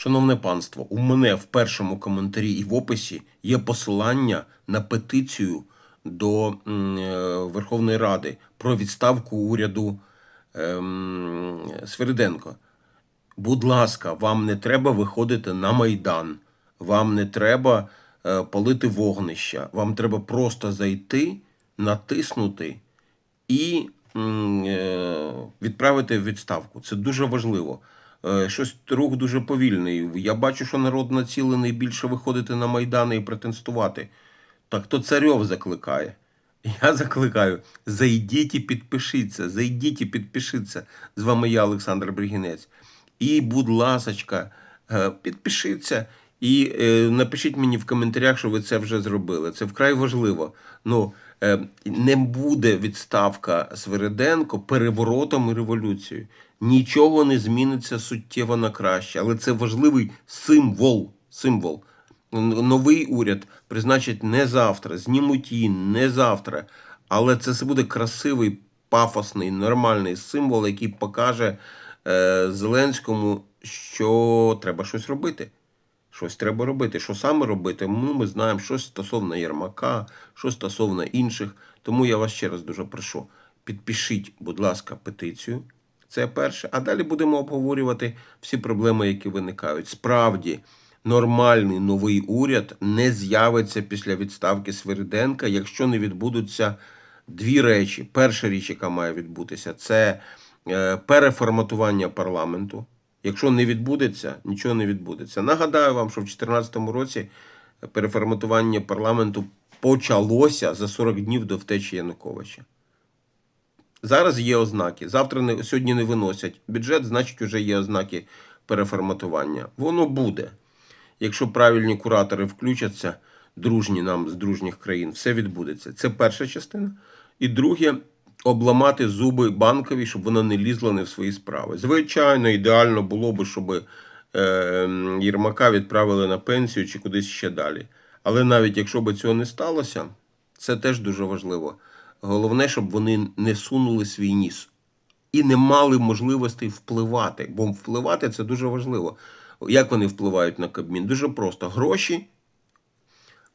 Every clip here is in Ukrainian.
Шановне панство, у мене в першому коментарі і в описі є посилання на петицію до е, Верховної Ради про відставку уряду ем, Свириденко. Будь ласка, вам не треба виходити на Майдан, вам не треба е, палити вогнища, вам треба просто зайти, натиснути і е, відправити відставку. Це дуже важливо. Е, Щось рух дуже повільний. Я бачу, що народ націлений більше виходити на майдани і протестувати. Так то царьов закликає. Я закликаю, зайдіть і підпишіться, зайдіть і підпишіться. З вами я, Олександр Бригінець. І, будь ласочка, е, підпишіться і е, напишіть мені в коментарях, що ви це вже зробили. Це вкрай важливо. Ну, не буде відставка Свириденко переворотом і революцією. Нічого не зміниться суттєво на краще, але це важливий символ. символ. Новий уряд призначать не завтра, знімуть її не завтра. Але це буде красивий, пафосний, нормальний символ, який покаже е, Зеленському, що треба щось робити. Щось треба робити. Що саме робити? Ну, ми знаємо, щось стосовно Єрмака, що стосовно інших. Тому я вас ще раз дуже прошу. Підпишіть, будь ласка, петицію. Це перше. А далі будемо обговорювати всі проблеми, які виникають. Справді, нормальний новий уряд не з'явиться після відставки Свириденка, якщо не відбудуться дві речі. Перша річ, яка має відбутися, це е, переформатування парламенту. Якщо не відбудеться, нічого не відбудеться. Нагадаю вам, що в 2014 році переформатування парламенту почалося за 40 днів до втечі Януковича. Зараз є ознаки. Завтра не сьогодні не виносять бюджет, значить вже є ознаки переформатування. Воно буде. Якщо правильні куратори включаться, дружні нам з дружніх країн, все відбудеться. Це перша частина. І друге, обламати зуби банкові, щоб воно не лізло не в свої справи. Звичайно, ідеально було би, щоб е, Єрмака відправили на пенсію чи кудись ще далі. Але навіть якщо б цього не сталося, це теж дуже важливо. Головне, щоб вони не сунули свій ніс і не мали можливостей впливати. Бо впливати це дуже важливо. Як вони впливають на Кабмін? Дуже просто гроші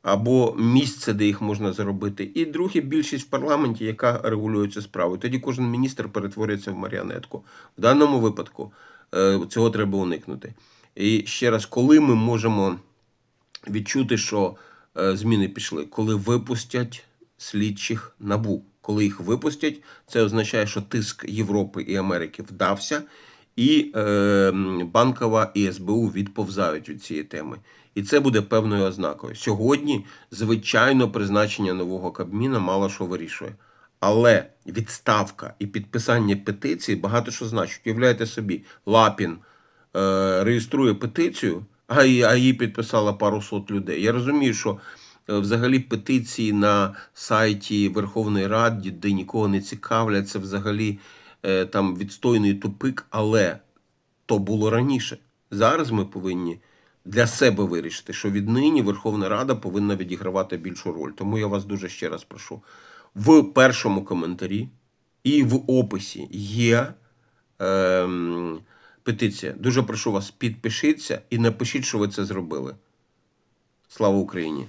або місце, де їх можна заробити. І друге, більшість в парламенті, яка регулює цю справу. Тоді кожен міністр перетворюється в маріонетку. В даному випадку е, цього треба уникнути. І ще раз, коли ми можемо відчути, що е, зміни пішли, коли випустять слідчих набу. Коли їх випустять, це означає, що тиск Європи і Америки вдався, і е, банкова і СБУ відповзають від цієї теми. І це буде певною ознакою. Сьогодні, звичайно, призначення нового Кабміна мало що вирішує. Але відставка і підписання петиції багато що значить. Уявляєте собі, Лапін е, реєструє петицію, а, її- підписала пару сот людей. Я розумію, що взагалі петиції на сайті Верховної Ради, де нікого не цікавлять, це взагалі е, там відстойний тупик, але то було раніше. Зараз ми повинні для себе вирішити, що віднині Верховна Рада повинна відігравати більшу роль. Тому я вас дуже ще раз прошу. В першому коментарі і в описі є ем, петиція. Дуже прошу вас, підпишіться і напишіть, що ви це зробили. Слава Україні!